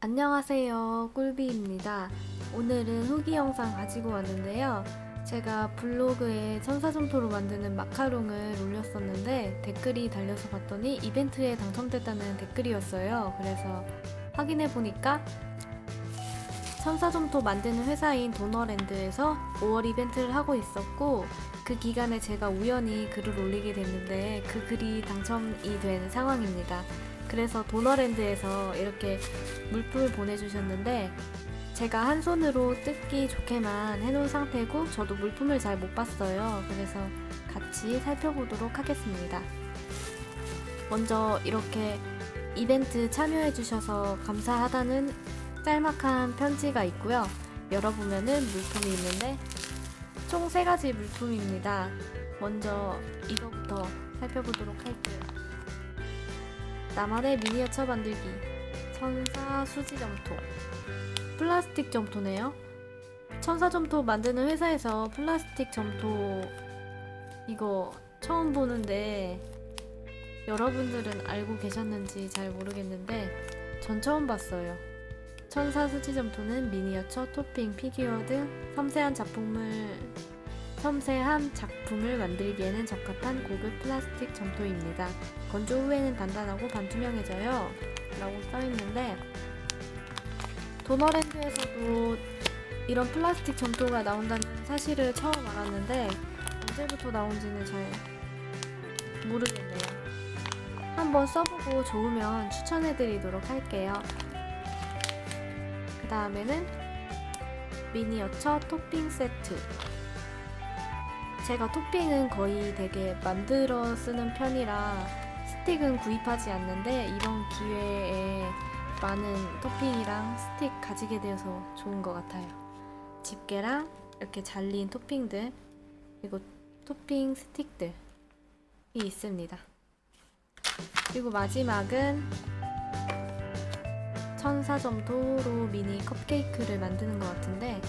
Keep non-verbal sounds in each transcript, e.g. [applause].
안녕하세요. 꿀비입니다. 오늘은 후기 영상 가지고 왔는데요. 제가 블로그에 천사점토로 만드는 마카롱을 올렸었는데 댓글이 달려서 봤더니 이벤트에 당첨됐다는 댓글이었어요. 그래서 확인해 보니까 천사점토 만드는 회사인 도너랜드에서 5월 이벤트를 하고 있었고 그 기간에 제가 우연히 글을 올리게 됐는데 그 글이 당첨이 된 상황입니다. 그래서 도너랜드에서 이렇게 물품을 보내주셨는데 제가 한 손으로 뜯기 좋게만 해놓은 상태고 저도 물품을 잘 못 봤어요. 그래서 같이 살펴보도록 하겠습니다. 먼저 이렇게 이벤트 참여해주셔서 감사하다는 짤막한 편지가 있고요. 열어보면은 물품이 있는데 총세 가지 물품입니다. 먼저 이거부터 살펴보도록 할게요. 나만의 미니어처 만들기 천사 수지 점토 플라스틱 점토네요. 천사 점토 만드는 회사에서 플라스틱 점토 이거 처음 보는데 여러분들은 알고 계셨는지 잘 모르겠는데 전 처음 봤어요. 천사 수지 점토는 미니어처, 토핑, 피규어 등 섬세한 작품을 섬세한 작품을 만들기에는 적합한 고급 플라스틱 점토입니다. 건조 후에는 단단하고 반투명해져요. 라고 써있는데 도너랜드에서도 이런 플라스틱 점토가 나온다는 사실을 처음 알았는데 언제부터 나온지는 잘 모르겠네요. 한번 써보고 좋으면 추천해드리도록 할게요. 그 다음에는 미니어처 토핑 세트 제가 토핑은 거의 되게 만들어 쓰는 편이라 스틱은 구입하지 않는데 이번 기회에 많은 토핑이랑 스틱 가지게 되어서 좋은 것 같아요. 집게랑 이렇게 잘린 토핑들 그리고 토핑 스틱들이 있습니다. 그리고 마지막은 천사점토로 미니 컵케이크를 만드는 것 같은데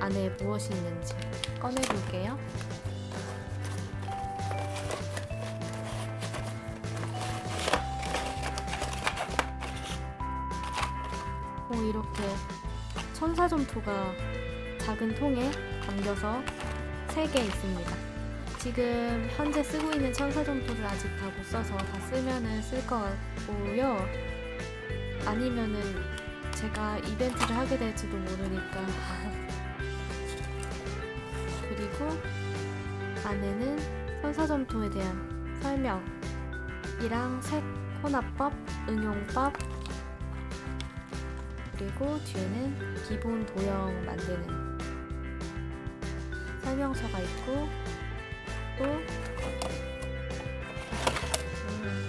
안에 무엇이 있는지 꺼내볼게요. 오, 이렇게 천사점토가 작은 통에 담겨서 3개 있습니다. 지금 현재 쓰고 있는 천사점토를 아직 다 못 써서 다 쓰면은 쓸 것 같고요. 아니면은 제가 이벤트를 하게 될지도 모르니까. [laughs] 그리고 안에는 천사점토에 대한 설명이랑 색 혼합법, 응용법, 그리고 뒤에는 기본 도형 만드는 설명서가 있고 또 음,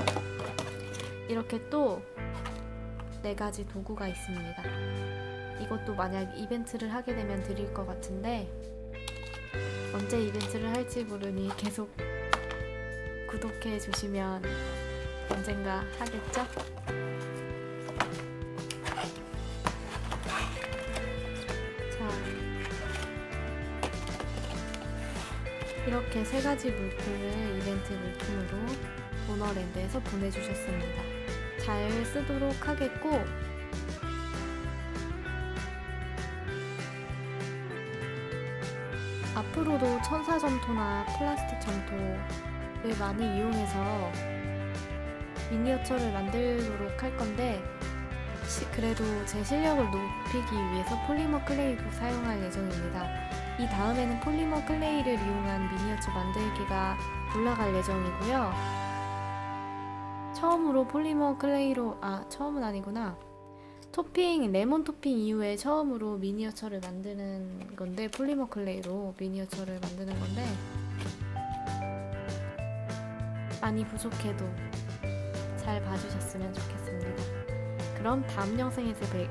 이렇게 또 네 가지 도구가 있습니다. 이것도 만약 이벤트를 하게 되면 드릴 것 같은데 언제 이벤트를 할지 모르니 계속 구독해 주시면 언젠가 하겠죠? 자, 이렇게 세 가지 물품을 이벤트 물품으로 도너랜드에서 보내주셨습니다. 잘 쓰도록 하겠고, 앞으로도 천사 점토나 플라스틱 점토를 많이 이용해서 미니어처를 만들도록 할 건데, 시- 그래도 제 실력을 높이기 위해서 폴리머 클레이도 사용할 예정입니다. 이 다음에는 폴리머 클레이를 이용한 미니어처 만들기가 올라갈 예정이고요. 처음으로 폴리머 클레이로, 아, 처음은 아니구나. 토핑, 레몬 토핑 이후에 처음으로 미니어처를 만드는 건데, 폴리머 클레이로 미니어처를 만드는 건데, 많이 부족해도 잘 봐주셨으면 좋겠습니다. 그럼 다음 영상에서 뵐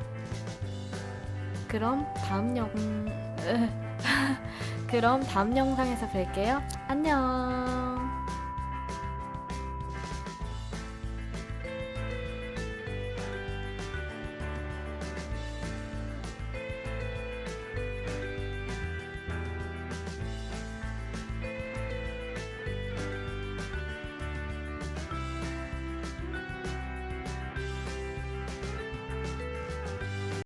그럼 다음 영 [laughs] 그럼 다음 영상에서 뵐게요. 안녕.